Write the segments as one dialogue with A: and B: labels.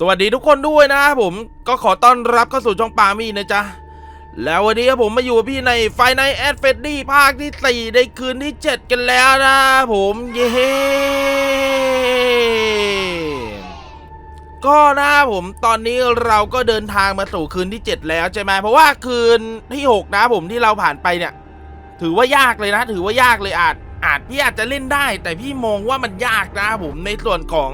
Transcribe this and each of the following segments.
A: สวัสดีทุกคนด้วยนะครับผมก็ขอต้อนรับเข้าสู่ช่องปามีนะจ๊ะ แล้ววันนี้ครับผมมาอยู่กับพี่ในไฟในแอดเฟดดี้ภาคที่ 4 ในคืนที่ 7 กันแล้วนะผมเย้ก็นะผมตอนนี้เราก็เดินทางมาสู่คืนที่ 7 แล้วใช่ไหมเพราะว่าคืนที่ 6 นะผมที่เราผ่านไปเนี่ย ถือว่ายากเลยนะ ถือว่ายากเลยอาจอาจพี่อาจจะเล่นได้ แต่พี่มองว่ามันยากนะผมในส่วนของ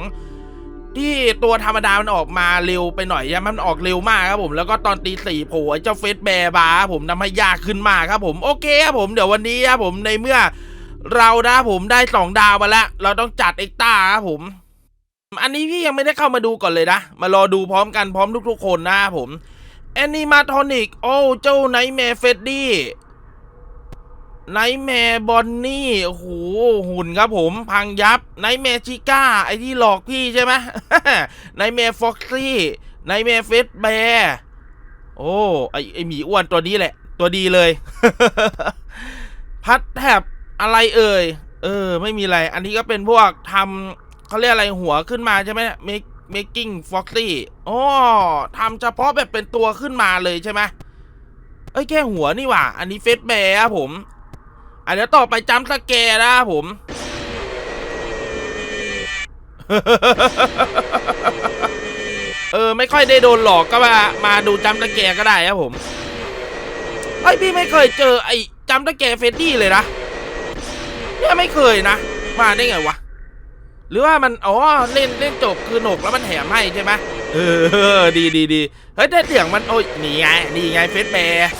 A: ที่ตัวธรรมดามันออกมาเร็วไปหน่อยใช่ไหมมันออกเร็วมากครับผมแล้วก็ตอนตีสี่โผล่เจ้าเฟสแบร์บาร์ครับผมทำให้ยากขึ้นมากครับผมโอเคครับผมเดี๋ยววันนี้ครับผมในเมื่อเรานะผมได้สองดาวมาแล้วเราต้องจัดเอ็กต้าครับผม อันนี้พี่ยังไม่ได้เข้ามาดูก่อนเลยนะ มารอดูพร้อมกันพร้อมทุกๆคนนะครับผมแอนิมาทอนิกโอ้เจ้าไนแมร์เฟดดี้ ไนแมร์บอนนี่โอ้โหหุ่นครับผมพังยับไนแมร์ชิก้า ไอที่หลอกพี่ใช่ไหมไนแมร์ฟ็อกซี่ไนแมร์เฟสแบร์โอ้ไอไอหมีอ้วนตัวนี้แหละ ตัวดีเลย พัดแถบอะไรเอ่ย เออ ไม่มีอะไร อันนี้ก็เป็นพวกทำเขาเรียกอะไรหัวขึ้นมาใช่ไหมเมค making foxy อ๋อทำเฉพาะแบบเป็นตัวขึ้นมาเลยใช่ไหมเอ้ยแค่หัวนี่หว่า อันนี้เฟสแบร์ครับผม อันเดี๋ยวต่อไปจำสแกร์นะผม เออ ไม่ค่อยได้โดนหลอกก็มา มาดูจำสแกร์ก็ได้ครับผมไอพี่ไม่เคยเจอไอ้จำสแกร์เฟดดี้เลยนะเนี่ยไม่เคยนะ มาได้ไงวะ หรือว่ามัน อ๋อ เล่นเล่นจบคือหนกแล้วมันแถมให้ใช่ไหมเออ ดีดีดีเฮ้ยแต่เสียงมัน โอ้ยนี่ไงนี่ไงเฟสแบร์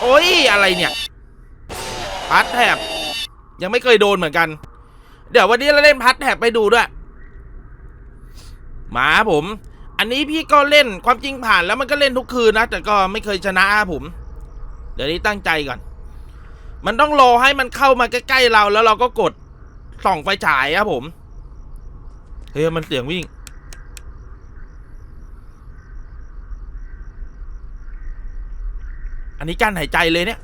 A: โอ้ยอะไรเนี่ย พัดแถบยังไม่เคยโดนเหมือนกัน เดี๋ยววันนี้เราเล่นพัดแถบไปดูด้วยมาผม อันนี้พี่ก็เล่นความจริงผ่านแล้วมันก็เล่นทุกคืนนะ แต่ก็ไม่เคยชนะครับผม เดี๋ยวนี้ตั้งใจก่อน มันต้องรอให้มันเข้ามาใกล้ๆเราแล้วเราก็กดส่องไฟฉายครับผม เฮ้ยมันเสียงวิ่ง อันนี้กั้นหายใจเลยเนี่ย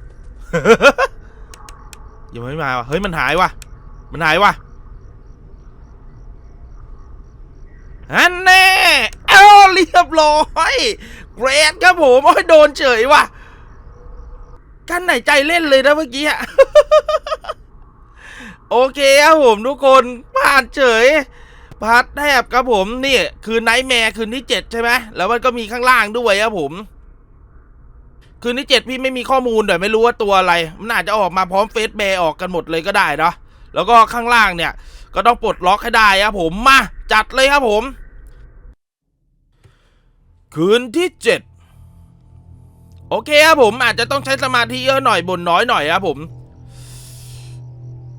A: ยังไม่มาวะเฮ้ยมันหายวะมันหายวะฮันแน่เอ้าเรียบร้อยเกรดครับผมโอ้ยโดนเฉยวะกั้นหายใจเล่นเลยนะเมื่อกี้อะโอเคครับผมทุกคนผ่านเฉยพัดแทบครับผมนี่คือไนท์แมร์คืนที่เจ็ดใช่ไหมแล้วมันก็มีข้างล่างด้วยครับผม คืนที่เจ็ดพี่ไม่มีข้อมูลแต่ไม่รู้ว่าตัวอะไร มันอาจจะออกมาพร้อมเฟซแบร์ออกกันหมดเลยก็ได้เนาะแล้วก็ข้างล่างเนี่ย ก็ต้องปลดล็อกให้ได้ครับผมมาจัดเลยครับผม คืนที่เจ็ดโอเคครับผมอาจจะต้องใช้สมาธิเยอะหน่อยบนน้อยหน่อยครับผม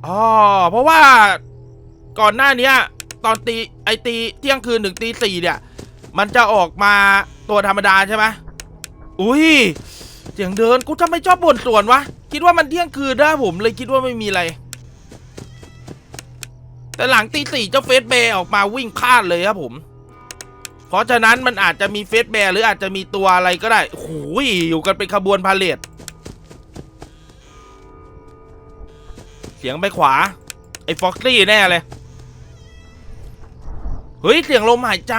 A: อ๋อเพราะว่าก่อนหน้านี้ตอนตีไอตีเที่ยงคืนถึงตีสี่เนี่ย มันจะออกมาตัวธรรมดาใช่ไหมอุ้ย เสียงเดินกูทำไมชอบบ่นส่วนวะ คิดว่ามันเที่ยงคืนได้ผมเลยคิดว่าไม่มีอะไร แต่หลังตีสี่เจ้าเฟสแบร์ออกมาวิ่งพลาดเลยครับผม เพราะฉะนั้นมันอาจจะมีเฟสแบร์หรืออาจจะมีตัวอะไรก็ได้โอ้โหอยู่กันเป็นขบวนพาเลทเสียงไปขวา ไอ้ฟ็อกซี่แน่เลย เฮ้ย เสียงลมหายใจ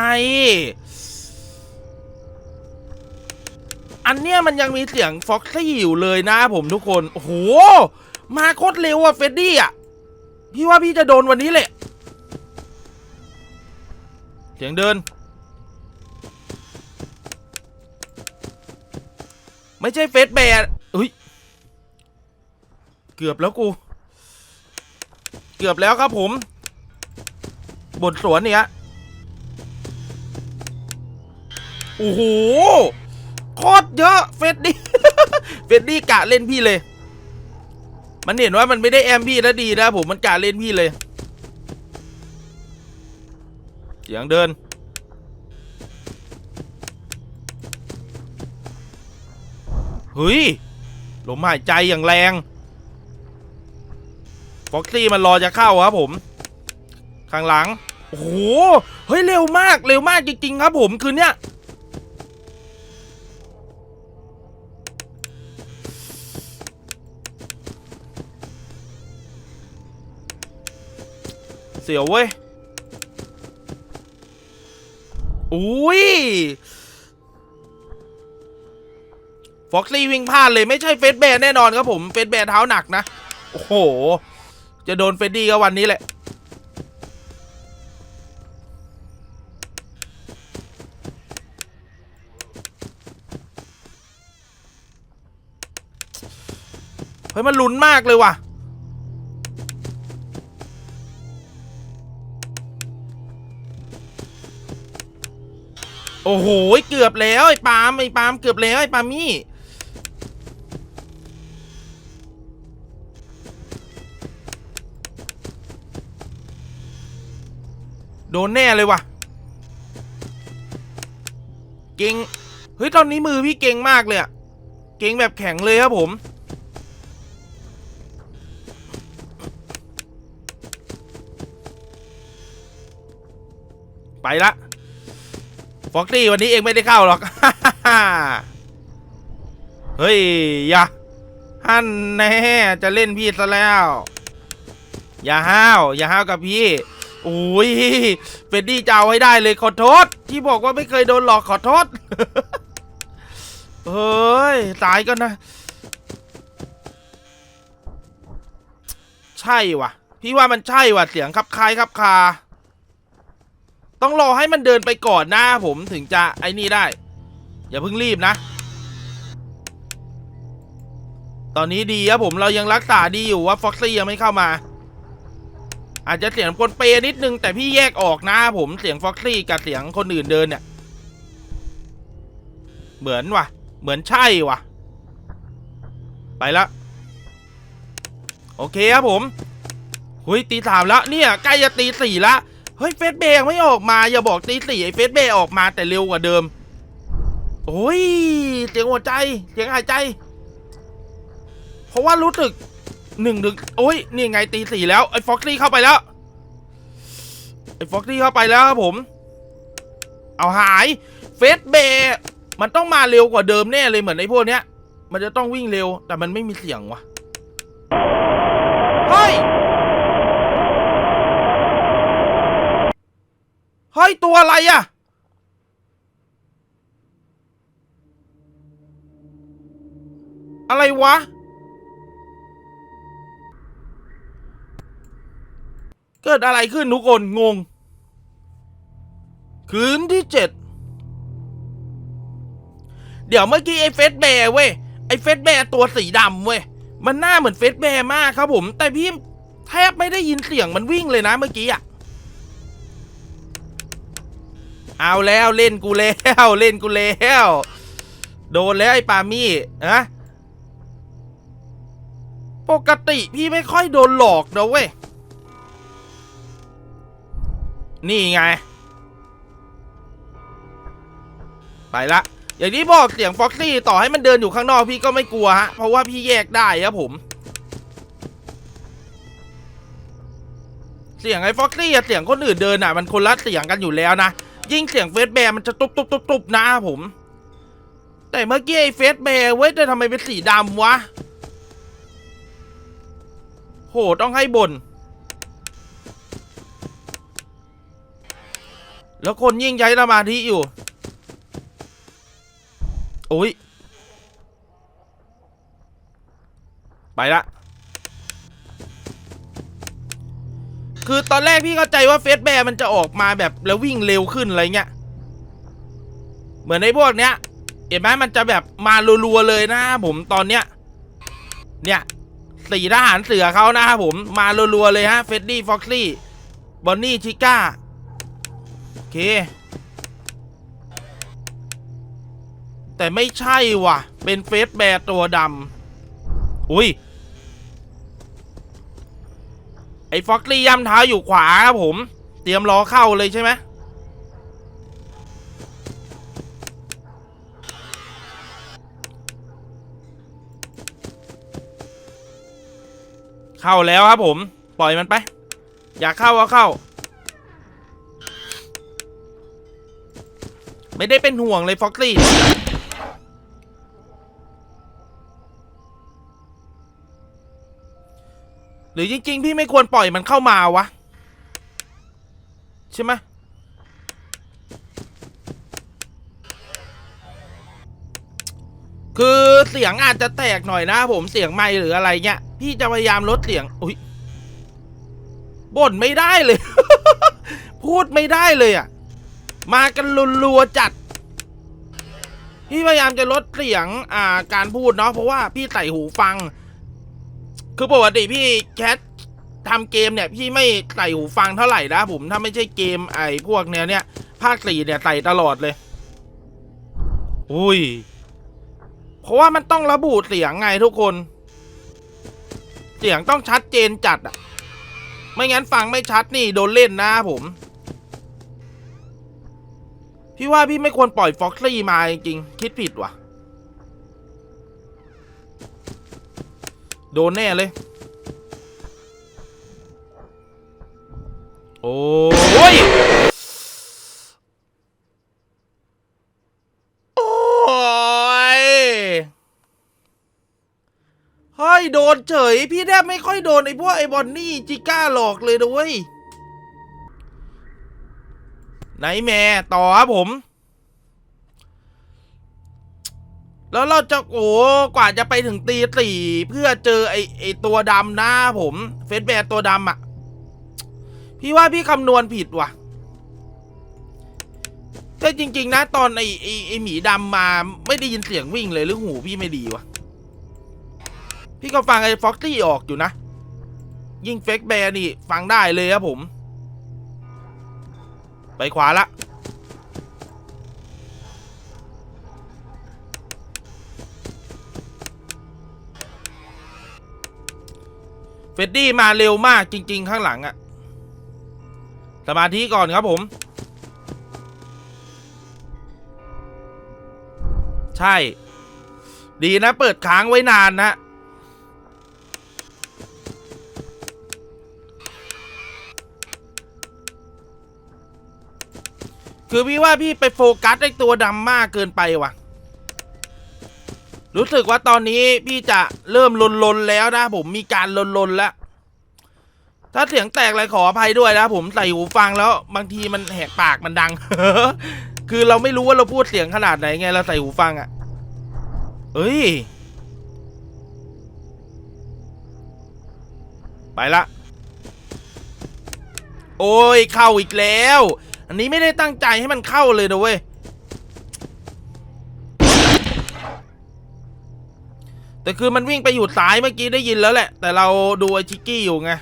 A: อันเนี้ยมันยังมีเสียงฟ็อกซี่อยู่เลยนะผมทุกคน โอ้โห มาโคตรเร็วอะเฟดดี้อะพี่ว่าพี่จะโดนวันนี้แหละ เสียงเดิน ไม่ใช่เฟสแบร์เฮ้ย เกือบแล้วกู เกือบแล้วครับผมบนสวนเนี่ย โอ้โห โคตรเยอะเฟดดี้ เฟดดี้กะเล่นพี่เลย มันเห็นว่ามันไม่ได้แอมพี่แล้วดีนะผมมันกะเล่นพี่เลย เสียงเดิน เฮ้ยลมหายใจอย่างแรงฟ็อกซี่มันรอจะเข้าครับผม ข้างหลัง โอ้โห เฮ้ย เร็วมาก เร็วมากจริง ๆ ครับผม คืนเนี้ย สียวเว้ยอุ้ยฟ็อกซี่วิ่งพลาดเลยไม่ใช่เฟสแบร์แน่นอนครับผมเฟสแบร์เท้าหนักนะ โอ้โห จะโดนเฟดดี้ก็วันนี้แหละ เฮ้ย มันลุ้นมากเลยว่ะ โอ้โหเกือบแล้วไอ้ปาล์มไอ้ปาล์มเกือบแล้วไอ้ปาล์มมี่โดนแน่เลยว่ะ เก่ง เฮ้ย ตอนนี้มือพี่เก่งมากเลยอะเก่งแบบแข็งเลยครับผม ไปละ ฟอกซี่วันนี้เองไม่ได้เข้าหรอก เฮ้ยอย่าฮันแน่จะเล่นพี่ซะแล้ว อย่าห้าว อย่าห้าวกับพี่โอ้ยเฟดดี้จะเอาให้ได้เลยขอโทษ ที่บอกว่าไม่เคยโดนหลอกขอโทษ เฮ้ย ตายก็นะ ใช่ว่ะ พี่ว่ามันใช่ว่ะ เสียงคับคายคับคา ต้องรอให้มันเดินไปก่อนนะผมถึงจะไอ้นี่ได้ อย่าเพิ่งรีบนะ ตอนนี้ดีครับผมเรายังรักษาดีอยู่ว่าฟ็อกซี่ยังไม่เข้ามา อาจจะเสียงคนเปนิดนึง แต่พี่แยกออกนะผมเสียงฟ็อกซี่กับเสียงคนอื่นเดินเนี่ย เหมือนว่ะ เหมือนใช่ว่ะ ไปละโอเคครับผม หุยตีสามแล้วเนี่ยใกล้จะตีสี่ละ เฮ้ยเฟสเบย์ยังไม่ออกมา อย่าบอกตีสี่ไอ้เฟสเบย์ออกมาแต่เร็วกว่าเดิม โอ้ยเสียงหัวใจเสียงหายใจ เพราะว่ารู้สึกหนึ่งดึกโอ้ยนี่ไงตีสี่แล้วไอ้ฟ็อกซี่เข้าไปแล้วไอ้ฟ็อกซี่เข้าไปแล้วครับผม เอาหายเฟสเบย์มันต้องมาเร็วกว่าเดิมแน่เลยเหมือนไอ้พวกเนี้ย มันจะต้องวิ่งเร็วแต่มันไม่มีเสียงว่ะ ฮ้ย ตัวอะไรอะอะไรวะ เกิดอะไรขึ้นทุกคน งง คืนที่เจ็ด เดี๋ยวเมื่อกี้ไอ้เฟสแบร์เว้ย ไอ้เฟสแบร์ตัวสีดำเว้ย มันหน้าเหมือนเฟสแบร์มากครับผม แต่พี่แทบไม่ได้ยินเสียงมันวิ่งเลยนะเมื่อกี้อะ เอาแล้วเล่นกูแล้วเล่นกูแล้วโดนแล้วไอ้ปามี่นะปกติพี่ไม่ค่อยโดนหลอกนะเว้ยนี่ไง ไปละ อย่างที่บอกเสียงฟ็อกซี่ต่อให้มันเดินอยู่ข้างนอกพี่ก็ไม่กลัวฮะ เพราะว่าพี่แยกได้ครับผม เสียงไอ้ฟ็อกซี่กับเสียงคนอื่นเดินอะ มันคนละเสียงกันอยู่แล้วนะ ยิ่งเสียงเฟสแบร์มันจะตุบตุบตุบตุบนะผม แต่เมื่อกี้ไอ้เฟสแบร์เว้ยแต่ทำไมเป็นสีดำวะ โหต้องให้บน แล้วคนยิ่งใช้สมาธิอยู่ โอ้ย ไปละ คือตอนแรกพี่เข้าใจว่าเฟสแบร์มันจะออกมาแบบแล้ววิ่งเร็วขึ้นอะไรเงี้ย เหมือนในพวกเนี้ย เห็นไหมมันจะแบบมารัวๆเลยนะผมตอนเนี้ย เนี่ยสี่ทหารเสือเขานะครับผมมารัวๆเลยฮะเฟดดี้ฟ็อกซี่บอนนี่ชิก้าโอเค แต่ไม่ใช่ว่ะ เป็นเฟสแบร์ตัวดำอุ้ย ไอ้ฟ็อกลี่ย่ำเท้าอยู่ขวาครับผม เตรียมรอเข้าเลยใช่ไหมเข้าแล้วครับผม ปล่อยมันไป อยากเข้าก็เข้า ไม่ได้เป็นห่วงเลยฟ็อกซี่ หรือจริง ๆ พี่ไม่ควรปล่อยมันเข้ามาวะ ใช่ไหมคือเสียงอาจจะแตกหน่อยนะผมเสียงไม่หรืออะไรเงี้ย พี่จะพยายามลดเสียงอุ้ยบ่นไม่ได้เลย พูดไม่ได้เลยอะ มากันรัวๆจัด พี่พยายามจะลดเสียงอ่าการพูดเนาะเพราะว่าพี่ใส่หูฟัง คือปกติพี่แคททำเกมเนี่ยพี่ไม่ใส่หูฟังเท่าไหร่นะผมถ้าไม่ใช่เกมไอ้พวกเนี้ยเนี่ยภาคสี่เนี่ยใส่ตลอดเลย อุ้ย เพราะว่ามันต้องระบุเสียงไงทุกคน เสียงต้องชัดเจนจัดอะไม่งั้นฟังไม่ชัดนี่โดนเล่นนะผม พี่ว่าพี่ไม่ควรปล่อยฟ็อกซี่มาจริงๆคิดผิดว่ะ โดนแน่เลย โอ้ยโอ้ยเฮ้ย โดนเฉย พี่แทบไม่ค่อยโดนไอ้พวกไอ้บอนนี่ จิก้าหลอกเลยนะเว้ยไหนแม่ต่อครับผม แล้วเราจะโอ้กว่าจะไปถึงตีสี่เพื่อเจอไอไอตัวดำนะผม เฟสแบร์ตัวดำอะ่ะ พี่ว่าพี่คำนวณผิดว่ะแต่จริง ๆ นะ ตอนไอไอไอหมีดำมาไม่ได้ยินเสียงวิ่งเลยหรือหูพี่ไม่ดีวะพี่ก็ฟังไอ้ฟ็อกซี่ออกอยู่นะ ยิ่งเฟกแบร์นี่ ฟังได้เลยครับผม ไปขวาละ เฟดดี้มาเร็วมากจริง ๆ ข้างหลังอะสมาธิก่อนครับผม ใช่ ดีนะเปิดค้างไว้นานนะคือพี่ว่าพี่ไปโฟกัสไอ้ตัวดำมากเกินไปว่ะ รู้สึกว่าตอนนี้พี่จะเริ่มลนลนๆแล้วนะผมมีการลนลนๆแล้วถ้าเสียงแตกอะไรขออภัยด้วยนะผมใส่หูฟังแล้วบางทีมันแหกปากมันดัง คือเราไม่รู้ว่าเราพูดเสียงขนาดไหนไงเราใส่หูฟังอะ่ะเอ้ย ไปละ โอ้ยเข้าอีกแล้ว อันนี้ไม่ได้ตั้งใจให้มันเข้าเลยนะเว้ย แต่คือมันวิ่งไปอยู่ซ้ายเมื่อกี้ได้ยินแล้วแหละ แต่เราดูไอชิกกี้อยู่ไง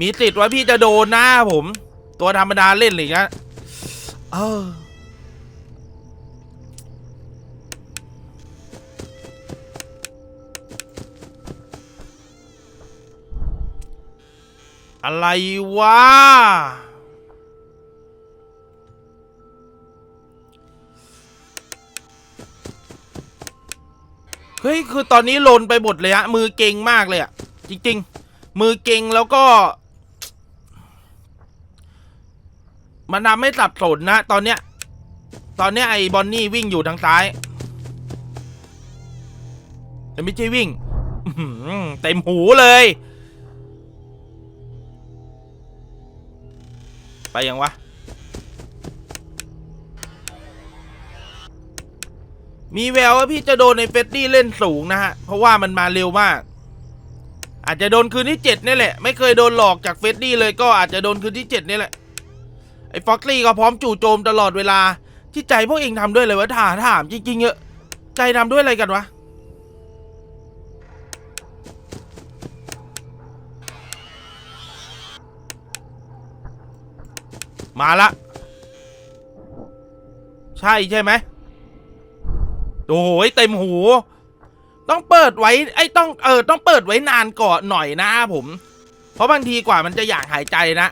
A: มีสิทธิ์ว่าพี่จะโดนนะผม ตัวธรรมดาเล่นอะไรอย่างเงี้ยเอออะไรวะ ฮ้ยคือตอนนี้ลนไปหมดเลยอะมือเก่งมากเลยอะจริง ๆ มือเก่งแล้วก็ มันทำให้สับสนนะ ตอนเนี้ย ตอนเนี้ยไอ้บอนนี่วิ่งอยู่ทางซ้ายแต่ไม่ใช่วิ่งเต็มหูเลย ไปยังวะ มีแววว่าพี่จะโดนในเฟสตี้เล่นสูงนะฮะ เพราะว่ามันมาเร็วมาก อาจจะโดนคืนที่เจ็ดนี่แหละ ไม่เคยโดนหลอกจากเฟสตี้เลยก็อาจจะโดนคืนที่เจ็ดนี่แหละ ไอ้ฟ็อกซี่ก็พร้อมจู่โจมตลอดเวลา ที่ใจพวกเองทำด้วยเลยวะถามถามจริงๆเอะ ใจทำด้วยอะไรกันวะมาละ ใช่ใช่ไหม โอ้โหเต็มหู ต้องเปิดไว้ไอ้ต้องเออต้องเปิดไว้นานก่อนหน่อยนะผม เพราะบางทีกว่ามันจะอยากหายใจนะ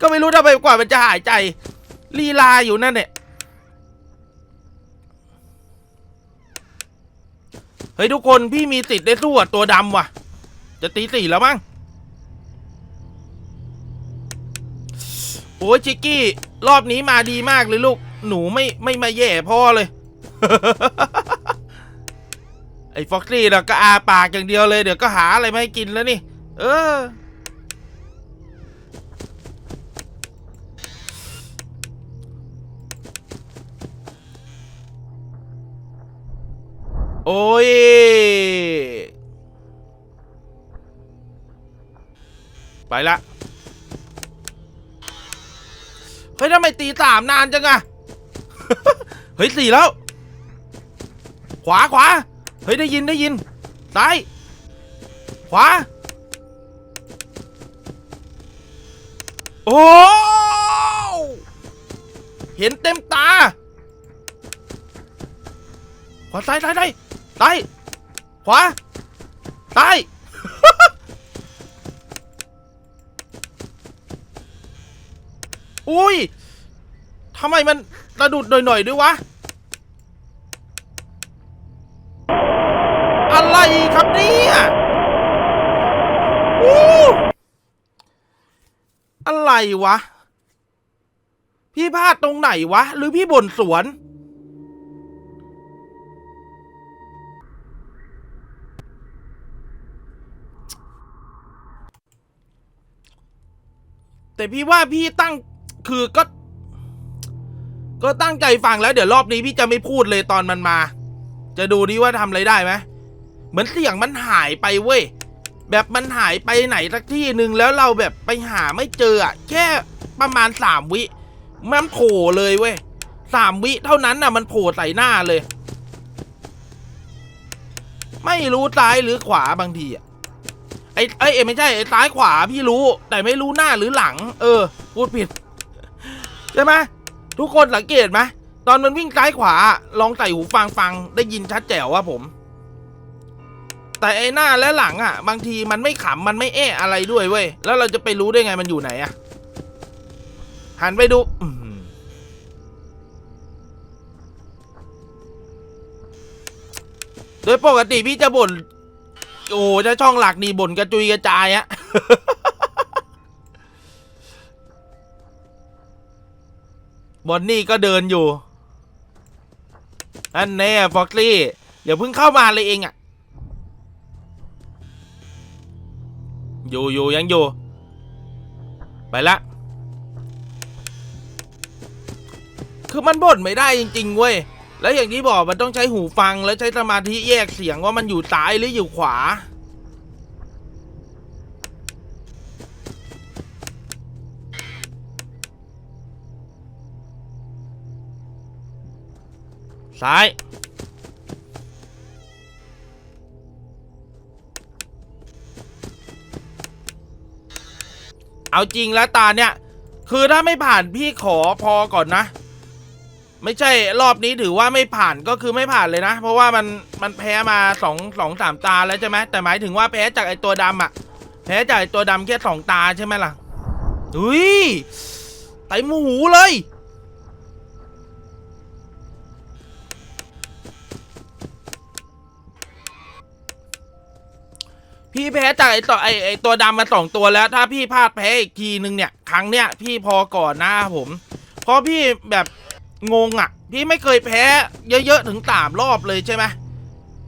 A: ก็ไม่รู้ทำไมกว่ามันจะหายใจลีลาอยู่นั่นเนี่ยเฮ้ยทุกคนพี่มีติดได้สู้กับตัวดำว่ะ จะตีสี่แล้วมั้งโอ้ยชิกกี้ รอบนี้มาดีมากเลยลูก หนูไม่ไม่มาแย่พ่อเลย ไอ้ฟ็อกซี่นะก็อาปากอย่างเดียวเลยเดี๋ยวก็หาอะไรมาให้กินแล้วนี่ เออ โอ้ย ไปละ เฮ้ยทำไมตีสามนานจังอะเฮ้ยสี่แล้ว ขวาขวาเฮ้ยได้ยินได้ยินซ้ายขวาโอ้เห็นเต็มตา ขวาซ้ายซ้ายซ้ายซ้ายขวาซ้ายอุ้ยทำไมมันระดุดหน่อยๆด้วยวะ ครับเนี่ยอู้อะไรวะ พี่พลาดตรงไหนวะ หรือพี่บ่นสวน แต่พี่ว่าพี่ตั้งคือก็ ก็ตั้งใจฟังแล้ว เดี๋ยวรอบนี้พี่จะไม่พูดเลยตอนมันมา จะดูดิว่าทำอะไรได้ไหม เหมือนเสียงมันหายไปเว้ยแบบมันหายไปไหนสักที่หนึ่งแล้วเราแบบไปหาไม่เจออะแค่ประมาณสามวิ มันโผล่เลยเว้ยสามวิเท่านั้นน่ะมันโผล่ใส่หน้าเลย ไม่รู้ซ้ายหรือขวาบางทีอะไอ้ไอ้เอยไม่ใช่ไอ้ซ้ายขวาพี่รู้ แต่ไม่รู้หน้าหรือหลัง เออพูดผิดใช่ไหมทุกคนสังเกตไหมตอนมันวิ่งซ้ายขวาลองใส่หูฟังฟังได้ยินชัดแจ๋วว่าผม แต่ไอ้หน้าและหลังอะ บางทีมันไม่ขำมันไม่แอะอะไรด้วยเว้ย แล้วเราจะไปรู้ได้ไงมันอยู่ไหนอะ หันไปดูโดยปกติพี่จะบ่น โอ้จะช่องหลักนี่บ่นกระจุยกระจายอะบอนนี่ก็เดินอยู่ อันแน่ฟ็อกซี่อย่าเพิ่งเข้ามาเลยเองอะ อยู่อยู่ยังอยู่ ไปละ คือมันบ่นไม่ได้จริงๆเว้ย แล้วอย่างที่บอกมันต้องใช้หูฟังและใช้สมาธิแยกเสียงว่ามันอยู่ซ้ายหรืออยู่ขวา ซ้าย เอาจริงแล้วตาเนี่ย คือถ้าไม่ผ่านพี่ขอพอก่อนนะ ไม่ใช่รอบนี้ถือว่าไม่ผ่านก็คือไม่ผ่านเลยนะ เพราะว่ามันมันแพ้มาสองสองสามตาแล้วใช่ไหมแต่หมายถึงว่าแพ้จากไอตัวดำอะแพ้จากไอตัวดำแค่สองตาใช่ไหมล่ะอุ้ยไตหมูเลย พี่แพ้จากไอตัวไอไอตัวดำมาสองตัวแล้ว ถ้าพี่พลาดแพ้อีกทีนึงเนี่ย ครั้งเนี้ยพี่พอก่อนนะผม เพราะพี่แบบงงอะ พี่ไม่เคยแพ้เยอะๆถึงสามรอบเลยใช่ไหม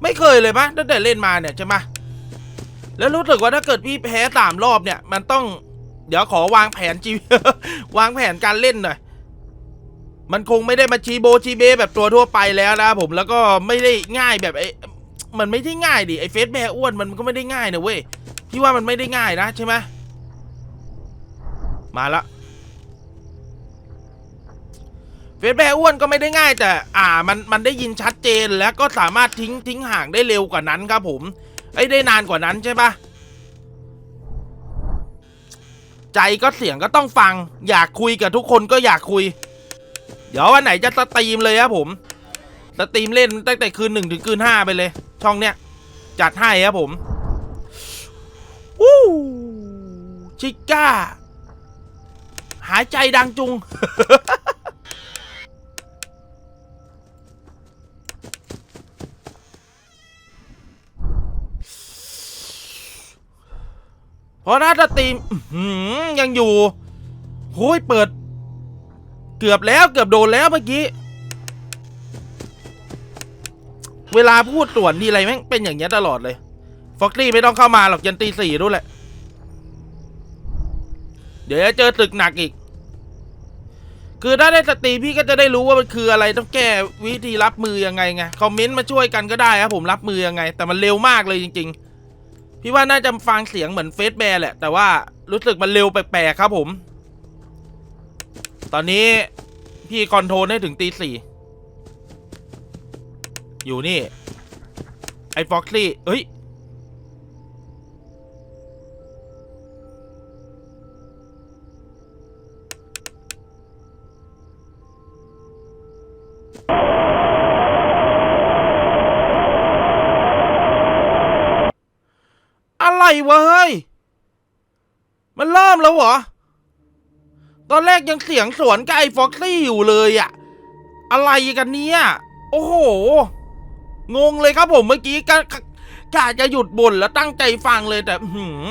A: ไม่เคยเลยปะตั้งแต่เล่นมาเนี่ยใช่ไหมแล้วรู้สึกว่าถ้าเกิดพี่แพ้สามรอบเนี่ย มันต้อง เดี๋ยวขอวางแผนจีวางแผนการเล่นหน่อยมันคงไม่ได้มาชีโบชีเบแบบตัวทั่วไปแล้วนะผมแล้วก็ไม่ได้ง่ายแบบไอ มันไม่ได้ง่ายดิไอเฟสแบร์อ้วนมันก็ไม่ได้ง่ายนะเว้ยพี่ว่ามันไม่ได้ง่ายนะใช่ไหมมาละเฟสแบร์อ้วนก็ไม่ได้ง่าย แต่ อ่ามันมันได้ยินชัดเจนแล้วก็สามารถทิ้งทิ้งห่างได้เร็วกว่านั้นครับผมไอ้ได้นานกว่านั้นใช่ปะใจก็เสียงก็ต้องฟัง อยากคุยกับทุกคนก็อยากคุย เดี๋ยววันไหนจะสตรีมเลยครับผม สตรีมเล่นตั้งแต่คืนหนึ่งถึงคืนห้าไปเลย ช่องเนี้ย จัดให้ครับผมวู้ชิก้า หายใจดังจุงเพราะถ้าสตรีมยังอยู่โอ้ยเปิด เกือบแล้วเกือบโดนแล้วเมื่อกี้ เวลาพูดส่วนทีไรแม่งเป็นอย่างเงี้ยตลอดเลย ฟ็อกซี่ไม่ต้องเข้ามาหรอกยันตีสี่รู้แหละ เดี๋ยวจะเจอตึกหนักอีก คือถ้าได้สตรีพี่ก็จะได้รู้ว่ามันคืออะไรต้องแก้วิธีรับมือยังไงไงคอมเมนต์มาช่วยกันก็ได้ครับผมรับมือยังไง แต่มันเร็วมากเลยจริง ๆ พี่ว่าน่าจะฟังเสียงเหมือนเฟสแบร์แหละ แต่ว่ารู้สึกมันเร็วแปลกๆครับผม ตอนนี้พี่คอนโทรลให้ถึงตีสี่ อยู่นี่ ไอ้ฟ็อกซี่เฮ้ย อะไรวะเฮ้ย มันเริ่มแล้วเหรอ ตอนแรกยังเสียงสวนกับไอ้ฟ็อกซี่อยู่เลยอะอะไรกันเนี่ย โอ้โห งงเลยครับผมเมื่อกี้กะกะจะหยุดบ่นแล้วตั้งใจฟังเลยแต่หือ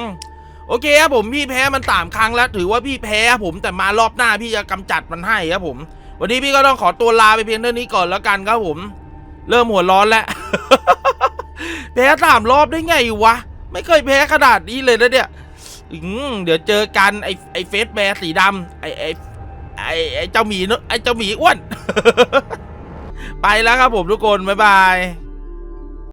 A: โอเคครับผมพี่แพ้มันสามครั้งแล้ว ถือว่าพี่แพ้ผมแต่มารอบหน้าพี่จะกำจัดมันให้ครับผม วันนี้พี่ก็ต้องขอตัวลาไปเพียงเท่านี้ก่อนแล้วกันครับผม เริ่มหัวร้อนแล้วแพ้สามรอบได้ไงวะ ไม่เคยแพ้ขนาดนี้เลยนะเนี่ยอืเดี๋ยวเจอกันไอไอเฟสแบร์สีดำไอไอไอไอเจ้าหมีนไอเจ้าหมีอ้วน ไปแล้วครับผมทุกคน บ๊ายบาย